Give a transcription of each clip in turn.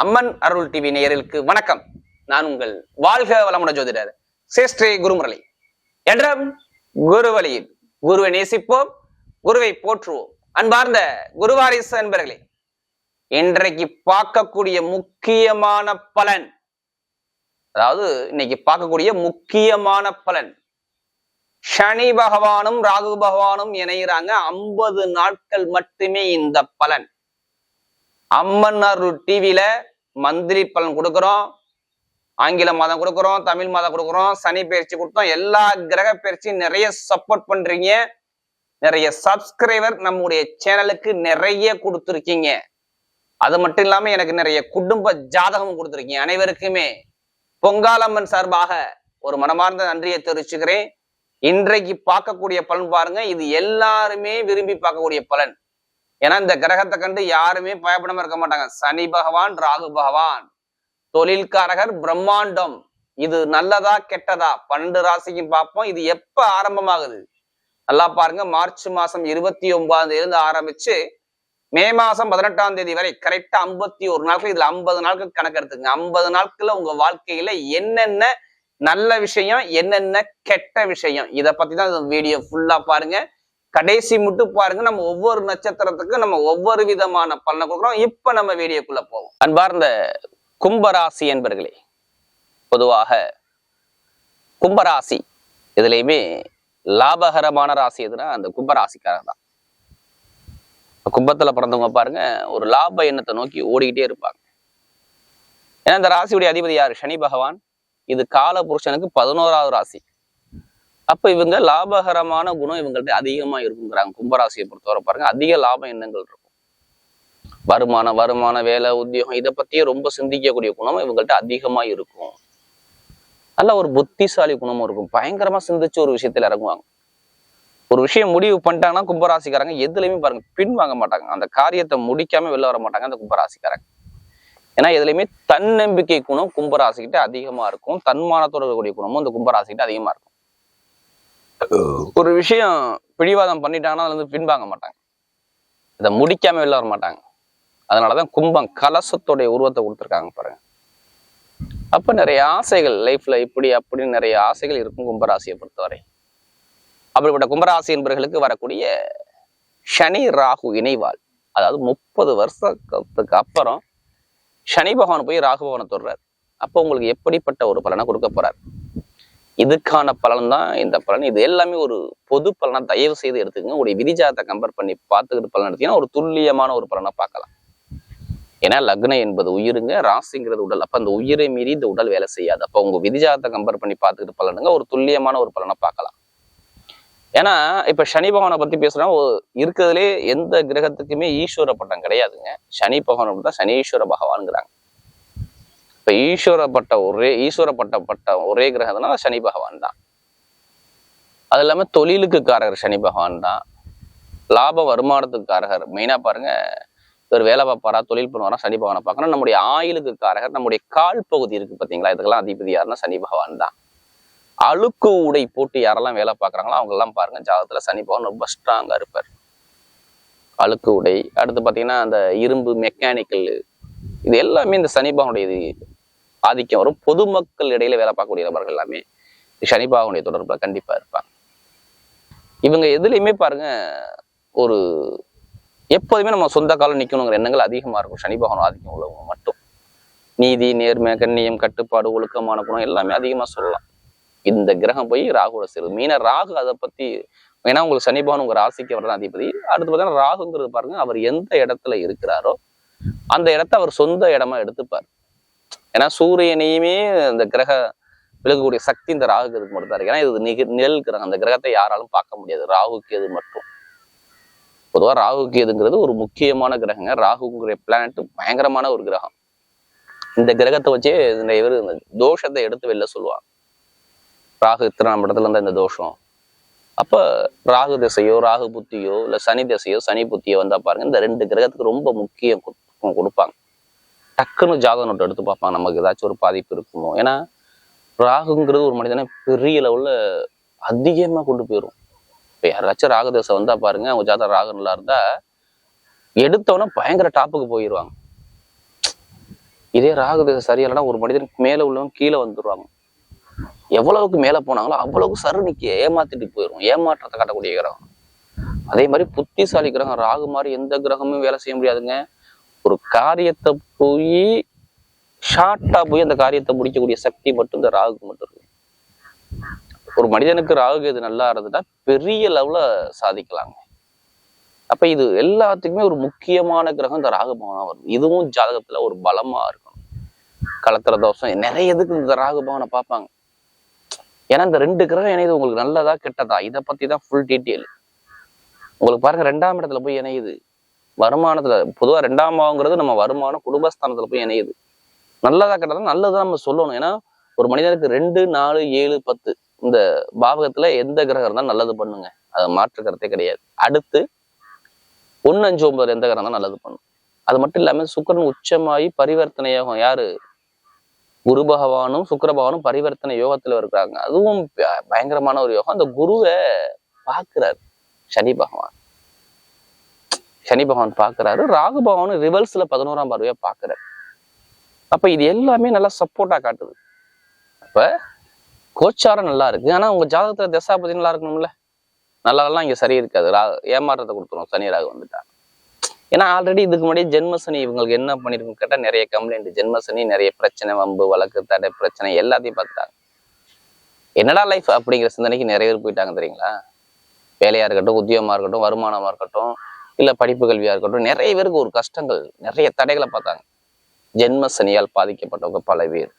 அம்மன் அருள் TV நேயர்களுக்கு வணக்கம். நான் உங்கள் வாழ்க வளமுட ஜோதிடர் சேஷ்டே குருமுரளி. என்றும் குரு வழியில் குருவை நேசிப்போம் குருவை போற்றுவோம். அன்பார்ந்த குருவாரிசு அன்பர்களே இன்றைக்கு பார்க்கக்கூடிய முக்கியமான பலன் அதாவது இன்னைக்கு பார்க்கக்கூடிய முக்கியமான பலன் சனி பகவானும் ராகு பகவானும் இணைகிறாங்க ஐம்பது நாட்கள் மட்டுமே இந்த பலன். அம்மன்னார் டிவியில மந்திரி பலன் கொடுக்குறோம். ஆங்கில மாதம் கொடுக்குறோம் தமிழ் மாதம் கொடுக்குறோம் சனி பயிற்சி கொடுத்தோம். எல்லா கிரக பயிற்சியும் நிறைய சப்போர்ட் பண்றீங்க. நிறைய சப்ஸ்கிரைபர் நம்முடைய சேனலுக்கு நிறைய கொடுத்துருக்கீங்க. அது மட்டும் இல்லாம எனக்கு நிறைய குடும்ப ஜாதகம் கொடுத்துருக்கீங்க அனைவருக்குமே. பொங்காலம்மன் சார்பாக ஒரு மனமார்ந்த நன்றியை தெரிவிச்சுக்கிறேன். இன்றைக்கு பார்க்கக்கூடிய பலன் பாருங்க. இது எல்லாருமே விரும்பி பார்க்கக்கூடிய பலன். ஏன்னா இந்த கிரகத்தை கண்டு யாருமே பயப்படாம இருக்க மாட்டாங்க. சனி பகவான் ராகு பகவான். தொழில்காரகர் பிரம்மாண்டம். இது நல்லதா கெட்டதா? பன்னெண்டு ராசிக்கும் பார்ப்போம். இது எப்ப ஆரம்பமாகுது? நல்லா பாருங்க. மார்ச் மாசம் இருபத்தி ஒன்பதாம் தேதி இருந்து ஆரம்பிச்சு மே மாசம் பதினெட்டாம் தேதி வரை கரெக்டா ஐம்பத்தி ஒரு நாட்கள். இதுல ஐம்பது நாட்கள் கணக்கு எடுத்துங்க ஐம்பது நாட்கள்ல உங்க வாழ்க்கையில என்னென்ன நல்ல விஷயம் என்னென்ன கெட்ட விஷயம்? இதை பத்தி தான் வீடியோ ஃபுல்லா பாருங்க. கடைசி மட்டும் பாருங்க நம்ம ஒவ்வொரு நட்சத்திரத்துக்கும் நம்ம ஒவ்வொரு விதமான பலனை கொடுக்குறோம். இப்ப நம்ம வீடியோக்குள்ள போவோம். அன்பார்ந்த கும்பராசி என்பர்களே பொதுவாக கும்பராசி இதுலயுமே லாபகரமான ராசி எதுனா அந்த கும்பராசிக்காரர் தான். கும்பத்துல பிறந்தவங்க பாருங்க ஒரு லாப எண்ணத்தை நோக்கி ஓடிக்கிட்டே இருப்பாங்க. ஏன்னா இந்த ராசியுடைய அதிபதி யாரு? சனி பகவான். இது கால புருஷனுக்கு பதினோராவது ராசி. அப்ப இவங்க லாபகரமான குணம் இவங்கள்ட்ட அதிகமா இருக்குங்கிறாங்க. கும்பராசியை பொறுத்தவரை பாருங்க. அதிக லாப எண்ணங்கள் இருக்கும். வருமானம் வருமான வேலை உத்தியோகம் இதை பத்தியே ரொம்ப சிந்திக்கக்கூடிய குணம் இவங்கள்ட்ட அதிகமா இருக்கும். நல்ல ஒரு புத்திசாலி குணமும் இருக்கும். பயங்கரமா சிந்திச்சு ஒரு விஷயத்துல இறங்குவாங்க. ஒரு விஷயம் முடிவு பண்ணிட்டாங்கன்னா கும்பராசிக்காரங்க எதுலையுமே பாருங்க பின் வாங்க மாட்டாங்க. அந்த காரியத்தை முடிக்காம வெளில வர மாட்டாங்க அந்த கும்பராசிக்காரங்க. ஏன்னா எதுலையுமே தன்னம்பிக்கை குணம் கும்பராசிக்கிட்ட அதிகமா இருக்கும். தன்மானத்தோட இருக்கக்கூடிய குணமும் அந்த கும்பராசிக்கிட்ட அதிகமா இருக்கும். ஒரு விஷயம் பிடிவாதம் பண்ணிட்டாங்கன்னா அதுல இருந்து பின்வாங்க மாட்டாங்க. இதை முடிக்காம வெளில வர மாட்டாங்க. அதனாலதான் கும்பம் கலசத்துடைய உருவத்தை கொடுத்துருக்காங்க பாருங்க. அப்ப நிறைய ஆசைகள் லைஃப்ல இப்படி அப்படின்னு நிறைய ஆசைகள் இருக்கும் கும்பராசியை பொறுத்தவரை. அப்படிப்பட்ட கும்பராசி என்பவர்களுக்கு வரக்கூடிய சனி ராகு இணைவாள். அதாவது முப்பது வருஷத்துக்கு அப்புறம் சனி பகவான் போய் ராகு பகவானை தொடுறார். அப்போ உங்களுக்கு எப்படிப்பட்ட ஒரு பலனை கொடுக்க போறார்? இதுக்கான பலன் தான் இந்த பலன். இது எல்லாமே ஒரு பொது பலனா தயவு செய்து எடுத்துக்கங்க. உடைய விதிஜாதத்தை கம்பேர் பண்ணி பார்த்துக்கிட்டு பலன் எடுத்தீங்கன்னா ஒரு துல்லியமான ஒரு பலனை பார்க்கலாம். ஏன்னா லக்னம் என்பது உயிருங்க ராசிங்கிறது உடல். அப்ப அந்த உயிரை மீறி இந்த உடல் வேலை செய்யாது. அப்போ உங்க விதிஜாதத்தை கம்பேர் பண்ணி பார்த்துக்கிட்டு பலனுங்க ஒரு துல்லியமான ஒரு பலனை பார்க்கலாம். ஏன்னா இப்ப சனி பகவானை பத்தி பேசுறோம். இருக்கிறதுலே எந்த கிரகத்துக்குமே ஈஸ்வர பட்டம் கிடையாதுங்க. சனி பகவான் தான் சனீஸ்வர பகவான்ங்கிறாங்க. இப்ப ஈஸ்வரப்பட்ட ஒரே ஈஸ்வரப்பட்டப்பட்ட ஒரே கிரகம்னா சனி பகவான் தான். அது இல்லாம தொழிலுக்கு காரகர் சனி பகவான் தான். லாப வருமானத்துக்கு காரகர் மெயினாக பாருங்க. இவர் வேலை பார்ப்பாரா தொழில் பண்ணுவாரா சனி பகவானை பார்க்கணும். நம்முடைய ஆயுளுக்கு காரகர் நம்முடைய கால் பகுதி இருக்கு பார்த்தீங்களா இதுக்கெல்லாம் அதிபதி யாருன்னா சனி பகவான் தான். அழுக்கு உடை போட்டு யாரெல்லாம் வேலை பார்க்குறாங்களோ அவங்க எல்லாம் பாருங்க சனி பகவான் ரொம்ப ஸ்ட்ராங்காக இருப்பார். அழுக்கு உடை அடுத்து பார்த்தீங்கன்னா அந்த இரும்பு மெக்கானிக்கல் இது எல்லாமே இந்த சனி பகவானுடைய இது ஆதிக்கம் வரும். பொதுமக்கள் இடையில வேலை பார்க்கக்கூடிய நபர்கள் எல்லாமே சனி தொடர்பில் கண்டிப்பாக கண்டிப்பா இருப்பாங்க. இவங்க எதுலையுமே பாருங்க ஒரு எப்போதுமே நம்ம சொந்த காலம் நிக்கணுங்கிற எண்ணங்கள் அதிகமா இருக்கும். சனி ஆதிக்கம் உள்ளவங்க மட்டும். நீதி நேர்மை கண்ணியம் கட்டுப்பாடு ஒழுக்கமான குணம் எல்லாமே அதிகமா சொல்லலாம். இந்த கிரகம் போய் ராகுவோட சேருது. மீன ராகு அதை பத்தி ஏன்னா உங்களுக்கு சனிபவன் உங்க ராசிக்கு அவர் அதிபதி அடுத்து பார்த்தீங்கன்னா ராகுங்கிறது பாருங்க அவர் எந்த இடத்துல இருக்கிறாரோ அந்த இடத்த அவர் சொந்த இடமா எடுத்துப்பார். ஏன்னா சூரியனையுமே அந்த கிரக விலகக்கூடிய சக்தி இந்த ராகுக்கு இதுக்கு மட்டும் தான் இருக்கு. ஏன்னா இது நிக நிழல் கிரகம். அந்த கிரகத்தை யாராலும் பார்க்க முடியாது. ராகுக்கு எது மட்டும். பொதுவாக ராகுக்கு எதுங்கிறது ஒரு முக்கியமான கிரகங்க. ராகுங்கிற பிளானட் பயங்கரமான ஒரு கிரகம். இந்த கிரகத்தை வச்சே நிறைய பேர் இந்த தோஷத்தை எடுத்து வெளில சொல்லுவாங்க. ராகு இத்தனை இடத்துல இருந்தால் இந்த தோஷம். அப்ப ராகு திசையோ ராகு புத்தியோ இல்ல சனி திசையோ சனி புத்தியோ வந்தா பாருங்க இந்த ரெண்டு கிரகத்துக்கு ரொம்ப முக்கியம் கொடுப்பாங்க. டக்குன்னு ஜாதக நோட்டு எடுத்து பார்ப்பாங்க. நமக்கு ஏதாச்சும் ஒரு பாதிப்பு இருக்குமோ? ஏன்னா ராகுங்கிறது ஒரு மனிதனை பெரிய லெவல்ல அதிகமா கொண்டு போயிடும் இப்போ யாராச்சும் ராகதேசம் வந்தால் வந்தா பாருங்க அவங்க ஜாதகம் ராகு நல்லா இருந்தா எடுத்தவொடனே பயங்கர டாப்புக்கு போயிடுவாங்க இதே ராகு திசை சரியில்லைன்னா ஒரு மனிதனுக்கு மேல உள்ளவங்க கீழே வந்துடுவாங்க எவ்வளவுக்கு மேல போனாங்களோ அவ்வளவுக்கு சருணிக்கு ஏமாத்திட்டு போயிடும் ஏமாற்றத்தை காட்டக்கூடிய கிரகம். அதே மாதிரி புத்திசாலி கிரகம் ராகு மாதிரி எந்த கிரகமும் வேலை செய்ய முடியாதுங்க. ஒரு காரியத்தை போய் ஷார்ட்டா போய் அந்த காரியத்தை முடிக்கக்கூடிய சக்தி மட்டும் இந்த ராகுக்கு மட்டும் இருக்கு. ஒரு மனிதனுக்கு ராகு இது நல்லா இருந்ததுன்னா பெரிய லெவல சாதிக்கலாங்க. அப்ப இது எல்லாத்துக்குமே ஒரு முக்கியமான கிரகம் இந்த ராகு பவனா வரும். இதுவும் ஜாதகத்துல ஒரு பலமா இருக்கும் கலத்திர தோஷம் நிறைய இதுக்கு இந்த ராகு பவனை பார்ப்பாங்க. ஏன்னா இந்த ரெண்டு கிரகம் இணையுது உங்களுக்கு நல்லதா கெட்டதா? இதை பத்தி தான் ஃபுல் டீட்டெயில் உங்களுக்கு பாருங்க ரெண்டாம் இடத்துல போய் இணையுது. வருமானத்துல பொதுவா ரெண்டாம் பாவங்கிறது நம்ம வருமானம் குடும்பஸ்தானத்துல போய் இணையுது. நல்லதா கெட்டதா நல்லதா நம்ம சொல்லணும். ஏன்னா ஒரு மனிதனுக்கு ரெண்டு நாலு ஏழு பத்து இந்த பாவகத்துல எந்த கிரகம் இருந்தாலும் நல்லது பண்ணுங்க. அது மாற்று கருத்தே கிடையாது. அடுத்து ஒன்னு அஞ்சு ஒன்பது எந்த கிரகம் தான் நல்லது பண்ணும். அது மட்டும் இல்லாம சுக்கரன் உச்சமாயி பரிவர்த்தனை யோகம். யாரு? குரு பகவானும் சுக்கர பகவானும் பரிவர்த்தனை யோகத்துல இருக்கிறாங்க. அதுவும் ப- பயங்கரமான ஒரு யோகம். அந்த குருவை பார்க்கிறாரு. சனி பகவான். சனி பகவான் பார்க்குறாரு. ராகு பகவானும் ரிவர்ஸ்ல பதினோராம் பார்வையாக பார்க்குறாரு. அப்ப இது எல்லாமே நல்லா சப்போர்ட்டா காட்டுது. அப்ப கோச்சாரம் நல்லா இருக்கு. ஆனா உங்க ஜாதகத்துல தசாபதி நல்லா இருக்கணும்ல? நல்லாலாம் இங்க சரி இருக்காது. ரா ஏமாற்றத்தை கொடுத்துரும். சனி ராகு வந்துட்டா. ஏன்னா ஆல்ரெடி இதுக்கு முன்னாடி ஜென்ம சனி இவங்களுக்கு என்ன பண்ணிருக்குன்னு கேட்டா நிறைய கம்ப்ளைண்ட் ஜென்ம சனி நிறைய பிரச்சனை வம்பு வழக்கு தடை பிரச்சனை எல்லாத்தையும் பார்த்துட்டாங்க. என்னடா லைஃப் அப்படிங்கிற சிந்தனைக்கு நிறைய பேர் போயிட்டாங்க தெரியுங்களா? வேலையா இருக்கட்டும் உத்தியோகமாக இருக்கட்டும் வருமானமா இருக்கட்டும் இல்ல படிப்பு கல்வியா இருக்கட்டும் நிறைய பேருக்கு ஒரு கஷ்டங்கள் நிறைய தடைகளை பார்த்தாங்க. ஜென்ம சனியால் பாதிக்கப்பட்டவங்க பல பேர்.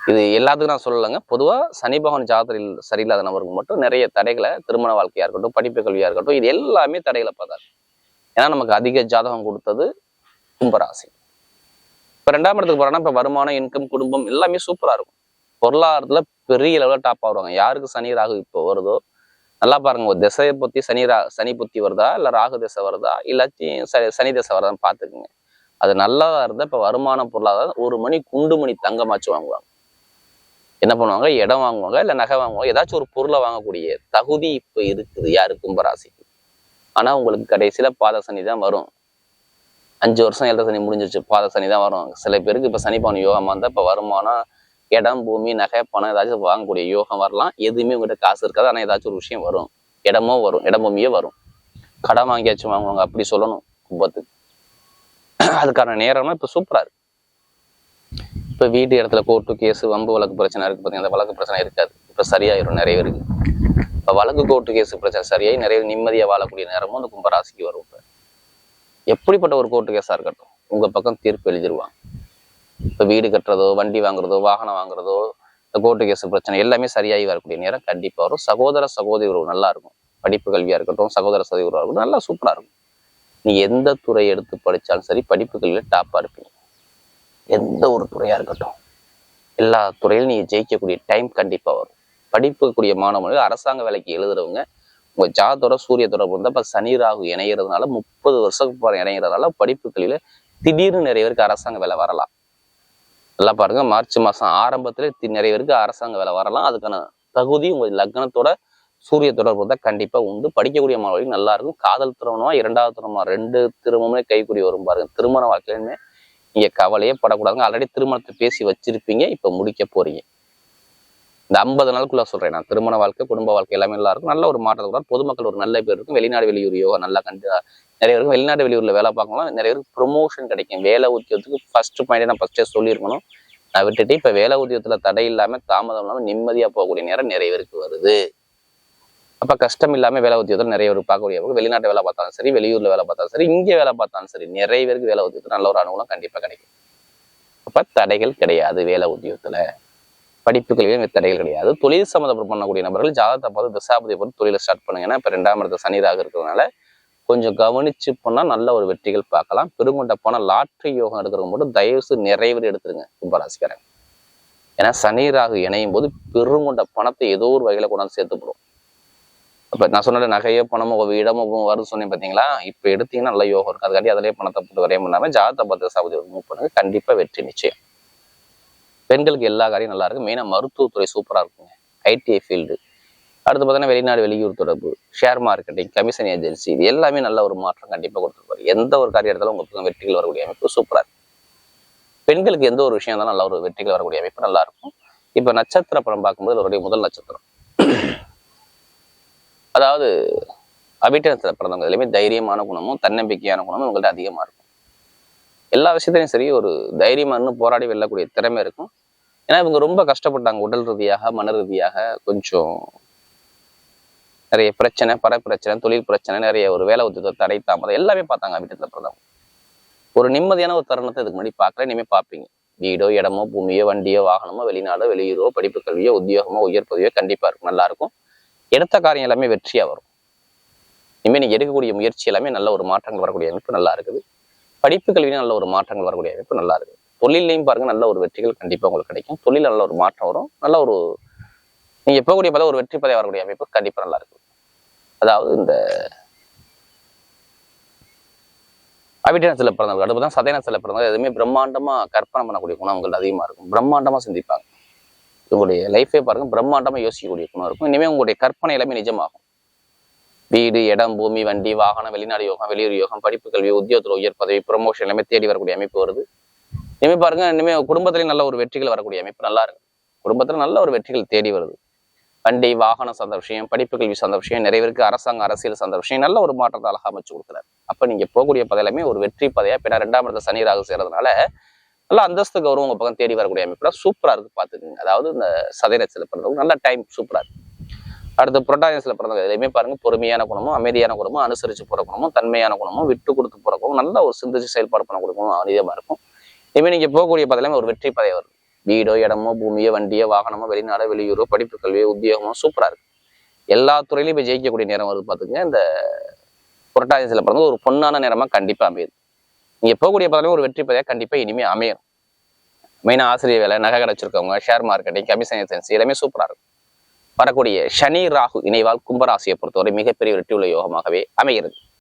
இது எல்லாத்துக்கும் நான் சொல்லலைங்க. பொதுவா சனி பகவான் ஜாதகத்தில் சரியில்லாத நபருக்கு மட்டும் நிறைய தடைகளை திருமண வாழ்க்கையா இருக்கட்டும் படிப்பு கல்வியா இருக்கட்டும் இது எல்லாமே தடைகளை பார்த்தாங்க. ஏன்னா நமக்கு அதிக ஜாதகம் கொடுத்தது கும்பராசி. இப்ப ரெண்டாம் இடத்துக்கு போறோம்னா இப்ப வருமானம் இன்கம் குடும்பம் எல்லாமே சூப்பரா இருக்கும். பொருளாதாரத்துல பெரிய லெவலில் டாப் ஆகுவாங்க யாருக்கு சனி ராகு இப்போ வருதோ நல்லா பாருங்க ஒரு திசையை பற்றி சனி ரா சனி புத்தி வருதா இல்லை ராகு திசை வருதா இல்லாட்டி ச- சனி திசை வருதான்னு பார்த்துக்குங்க. அது நல்லதாக இருந்தால் இப்போ வருமானம் பொருளாதாரம் ஒரு மணி குண்டு மணி தங்கமாச்சு வாங்குவாங்க. என்ன பண்ணுவாங்க? இடம் வாங்குவாங்க இல்லை நகை வாங்குவாங்க ஏதாச்சும் ஒரு பொருளை வாங்கக்கூடிய தகுதி இப்போ இருக்குது யாரு? கும்பராசிக்கு. ஆனால் உங்களுக்கு கடைசியில் பாத சனி தான் வரும். அஞ்சு வருஷம் ஏழரை சனி முடிஞ்சிருச்சு பாத சனி தான் வரும். சில பேருக்கு இப்போ சனி பவன் யோகமாக இருந்தால் இப்போ வருமானம் இடம் பூமி நகை பணம் ஏதாச்சும் வாங்கக்கூடிய யோகம் வரலாம். எதுவுமே உங்ககிட்ட காசு இருக்காது. ஆனா ஏதாச்சும் ஒரு விஷயம் வரும். இடமோ வரும். இடம் பூமியே வரும். கடன் வாங்கியாச்சும் வாங்குவாங்க அப்படி சொல்லணும். கும்பத்துக்கு. அதுக்கான நேரம்னா இப்ப சூப்பரா இருக்கு. இப்ப வீட்டு இடத்துல கோர்ட்டு கேஸ் வம்பு வழக்கு பிரச்சனை இருக்கு பாத்தீங்கன்னா அந்த வழக்கு பிரச்சனை இருக்காது. இப்ப சரியாயிரும் நிறைய பேருக்கு. இப்ப வழக்கு கோர்ட்டு கேஸ் பிரச்சனை சரியாயி நிறைய நிம்மதியாக நிம்மதியா வாழக்கூடிய நேரமும் அந்த கும்பராசிக்கு வரும் இப்போ. எப்படிப்பட்ட ஒரு கோர்ட்டு கேஸா இருக்கட்டும் உங்க பக்கம் தீர்ப்பு எழுதிடுவாங்க இப்ப வீடு கட்டுறதோ வண்டி வாங்குறதோ வாகனம் வாங்குறதோ இந்த கோர்ட்டு கேஸ் பிரச்சனை எல்லாமே சரியாகி வரக்கூடிய நேரம் கண்டிப்பா வரும். சகோதர சகோதரி உறவு நல்லா இருக்கும். படிப்பு கல்வியா இருக்கட்டும் சகோதர சகோதரி உறவாக இருக்கட்டும் நல்லா சூப்பரா இருக்கும். நீ எந்த துறை எடுத்து படிச்சாலும் சரி படிப்பு கல்வியில் டாப்பா இருப்பீங்க. எந்த ஒரு துறையா இருக்கட்டும். எல்லா துறையிலும் நீங்கள் ஜெயிக்கக்கூடிய டைம் கண்டிப்பா வரும். படிப்புக்கூடிய மாணவர்கள் அரசாங்க வேலைக்கு எழுதுறவங்க உங்க ஜாதோட சூரிய தொடர்பு இருந்தால் அப்ப சனி ராகு இணைகிறதுனால முப்பது வருஷத்துக்கு போற இணைகிறதுனால படிப்பு திடீர்னு நிறைய பேருக்கு அரசாங்க வேலை வரலாம். நல்லா பாருங்க. மார்ச் மாசம் ஆரம்பத்துல நிறைய பேருக்கு அரசாங்க வேலை வரலாம். அதுக்கான தகுதி உங்க லக்னத்தோட சூரிய தொடர்பு தான் கண்டிப்பா உண்டு. படிக்கக்கூடிய மாணவர்களுக்கு நல்லா இருக்கும். காதல் திருமணமா இரண்டாவது திருமணமா ரெண்டு திருமணமே கைக்குடி வரும் பாருங்க. திருமண வாழ்க்கையிலுமே நீங்க கவலையே படக்கூடாதுங்க. ஆல்ரெடி திருமணத்தை பேசி வச்சிருப்பீங்க. இப்ப முடிக்க போறீங்க. இந்த ஐம்பது நாளுக்குள்ள சொல்றேன் நான். திருமண வாழ்க்கை குடும்ப வாழ்க்கை எல்லாமே நல்லா இருக்கும். நல்ல ஒரு மாற்றத்தோட கூட பொதுமக்கள் ஒரு நல்ல பேர் இருக்கும். வெளிநாடு வெளியூர் யோகா நல்லா கண்டு நிறைய பேருக்கு வெளிநாட்டு வெளியூர்ல வேலை பார்க்கலாம் நிறைய பேருக்கு ப்ரொமோஷன் கிடைக்கும். வேலை உத்தியோகத்துக்கு ஃபர்ஸ்ட் பாயிண்ட் நான் ஃபஸ்ட்டே சொல்லியிருக்கணும். நான் விட்டுட்டு இப்போ வேலை உத்தியோகத்துல தடை இல்லாம தாமதம் இல்லாமல் நிம்மதியாக போகக்கூடிய நேரம் நிறைய பேருக்கு வருது. அப்ப கஷ்டம் இல்லாம வேலை உத்தியோகத்தில் நிறைய பேர் பார்க்கக்கூடிய வெளிநாட்டு வேலை பார்த்தாலும் சரி வெளியூர்ல வேலை பார்த்தாலும் சரி இங்கே வேலை பார்த்தாலும் சரி நிறைய பேருக்கு வேலை உத்தியோகத்தில் நல்ல ஒரு அனுகூலம் கண்டிப்பாக கிடைக்கும். அப்ப தடைகள் கிடையாது வேலை உத்தியோகத்துல. படிப்புகளிலும் தடைகள் கிடையாது. தொழில் சம்மந்தப்பட்டு பண்ணக்கூடிய நபர்கள் ஜாதகத்தை பார்த்து தசாபதியை பொறுத்து தொழிலை ஸ்டார்ட் பண்ணுங்க. ஏன்னா இப்ப ரெண்டாம் இடத்த சனிராக இருக்கிறதுனால கொஞ்சம் கவனிச்சு போனால் நல்ல ஒரு வெற்றிகள் பார்க்கலாம். பெருங்கொண்ட போனால் லாட்ரி யோகம் எடுக்கிறவங்க மட்டும் தயவுசு நிறைவேறி எடுத்துருங்க கும்பராசிக்காரன் ஏன்னா சனி ராகு இணையும் போது பெருங்கொண்ட பணத்தை ஏதோ ஒரு வகையில் கொண்டாந்து சேர்த்து போடும். அப்ப நான் சொன்ன நகையோ பணமோ இடமோ வரும்னு சொன்னேன் பார்த்தீங்களா இப்போ எடுத்தீங்கன்னா நல்ல யோகம் இருக்கும் அதுக்காண்டி அதிலே பணத்தை போட்டு வரையும் பண்ணாமல் ஜாதகத்தை பார்த்து சாபதி மூவ் பண்ணுங்க. கண்டிப்பாக வெற்றி நிச்சயம். பெண்களுக்கு எல்லா காரியம் நல்லா இருக்கும் மருத்துவத்துறை சூப்பராக இருக்குங்க. ஐடிஐ ஃபீல்டு அடுத்து பார்த்தீங்கன்னா வெளிநாடு வெளியூர் தொடர்பு ஷேர் மார்க்கெட்டிங் கமிஷன் ஏஜென்சி இது எல்லாமே நல்ல ஒரு மாற்றம் கண்டிப்பாக கொடுத்துருப்பாரு. எந்த ஒரு காரியம் எடுத்தாலும் உங்களுக்கு வெற்றிகள் வரக்கூடிய அமைப்பு சூப்பரா பெண்களுக்கு எந்த ஒரு விஷயம் இருந்தாலும் நல்ல ஒரு வெற்றிகள் வரக்கூடிய அமைப்பு நல்லா இருக்கும். இப்ப நட்சத்திர படம் பார்க்கும்போது அவருடைய முதல் நட்சத்திரம். அதாவது அபிட்டனத்தில் பிறந்தவங்க எல்லாமே தைரியமான குணமும் தன்னம்பிக்கையான குணமும் உங்கள்ட்ட அதிகமா இருக்கும். எல்லா விஷயத்திலையும் சரி ஒரு தைரியமானு போராடி வெல்லக்கூடிய திறமை இருக்கும். ஏன்னா இவங்க ரொம்ப கஷ்டப்பட்டாங்க உடல் ரீதியாக மன ரீதியாக கொஞ்சம் நிறைய பிரச்சனை பர பிரச்சனை தொழில் பிரச்சனை நிறைய ஒரு வேலை உத்தியோக தடை தாமதம் எல்லாமே பார்த்தாங்க வீட்டில் பிறந்தவங்க ஒரு நிம்மதியான ஒரு தருணத்தை இதுக்கு முன்னாடி பார்க்கல இனிமேல் பார்ப்பீங்க. வீடோ இடமோ பூமியோ வண்டியோ வாகனமோ வெளிநாடோ வெளியூரோ படிப்பு கல்வியோ உத்தியோகமோ உயர் பதவியோ கண்டிப்பா இருக்கும் நல்லா இருக்கும். எடுத்த காரியம் எல்லாமே வெற்றியா வரும். இனிமேல் நீங்க எடுக்கக்கூடிய முயற்சி எல்லாமே நல்ல ஒரு மாற்றங்கள் வரக்கூடிய அமைப்பு நல்லா இருக்குது. படிப்பு கல்வியும் நல்ல ஒரு மாற்றங்கள் வரக்கூடிய அமைப்பு நல்லா இருக்குது. தொழிலையும் பாருங்க நல்ல ஒரு வெற்றிகள் கண்டிப்பா உங்களுக்கு கிடைக்கும். தொழில் நல்ல ஒரு மாற்றம் வரும். நல்ல ஒரு நீங்க போகக்கூடிய பல ஒரு வெற்றி பதவி வரக்கூடிய அமைப்பு கண்டிப்பா நல்லா இருக்கும். அதாவது இந்த அவிட்டனத்தில் பிறந்தவங்க அடுப்பு தான் சதயனத்தில் பிறந்தவங்க எதுவுமே பிரம்மாண்டமாக கற்பனை பண்ணக்கூடிய குணம் அவங்களுக்கு அதிகமா இருக்கும். பிரம்மாண்டமா சிந்திப்பாங்க. உங்களுடைய லைஃபே பாருங்க பிரம்மாண்டமா யோசிக்கக்கூடிய குணம் இருக்கும். இனிமே உங்களுடைய கற்பனை எல்லாமே நிஜமாகும். வீடு இடம் பூமி வண்டி வாகனம் வெளிநாடு யோகம் வெளியூர் யோகம் படிப்பு கல்வி உத்தியோகத்தில் உயர் பதவி ப்ரொமோஷன் எல்லாமே தேடி வரக்கூடிய அமைப்பு வருது. இனிமே பாருங்க இனிமே குடும்பத்திலையும் நல்ல ஒரு வெற்றிகள் வரக்கூடிய அமைப்பு நல்லா இருக்கு. குடும்பத்துல நல்ல ஒரு வெற்றிகள் தேடி வருது. வண்டி வாகனம் சார்ந்த விஷயம் படிப்பு கல்வி சார்ந்த விஷயம் நிறைய பேருக்கு அரசாங்க அரசியல் சார்ந்த விஷயம் நல்ல ஒரு மாற்றத்தை அழகாக அமைச்சு கொடுக்குறாரு. அப்போ நீங்கள் போகக்கூடிய பதையிலுமே ஒரு வெற்றி பதையாக பின்னா ரெண்டாம் இடத்த சனி ராகு சேர்றதுனால நல்ல அந்தஸ்து கௌரவம் உங்கள் பக்கம் தேடி வரக்கூடிய அமைப்புல சூப்பராக இருக்குது பார்த்துக்குங்க. அதாவது இந்த சதயநட்சத்திர பிறந்தவங்க நல்ல டைம் சூப்பராக இருக்குது அடுத்து புரட்டாயசில பிறந்தவங்க எதுலையுமே பாருங்கள் பொறுமையான குணமும் அமைதியான குணமும் அனுசரித்து போகிற குணமும் தன்மையான குணமும் விட்டு கொடுத்து போகிற குணமும் நல்ல ஒரு சிந்திச்சு செயல்பாடு பண்ண குணமும் அதிகமா இருக்கும். இனிமேல் நீங்கள் போகக்கூடிய பதையிலுமே ஒரு வெற்றி பதவி வரும் வீடோ இடமோ பூமியோ வண்டியோ வாகனமோ வெளிநாடோ வெளியூரோ படிப்பு கல்வியோ உத்தியோகமோ சூப்பராக இருக்கு. எல்லா துறையிலையும் இப்போ ஜெயிக்கக்கூடிய நேரம் வருது பார்த்துங்க இந்த புரட்டாதிசில பிறந்த ஒரு பொன்னான நேரமா கண்டிப்பா அமையுது. நீங்க போகக்கூடிய பதவியும் ஒரு வெற்றி பதையா கண்டிப்பா இனிமே அமையும். மெயினாக ஆசிரியர் வேலை நகை கடை ஷேர் மார்க்கெட்டிங் கமிஷன் ஏஜென்சி எல்லாமே சூப்பராக இருக்கும். வரக்கூடிய சனி ராகு இணைவால் கும்பராசியை பொறுத்தவரை மிகப்பெரிய வெற்றி உள்ள யோகமாகவே அமைகிறது.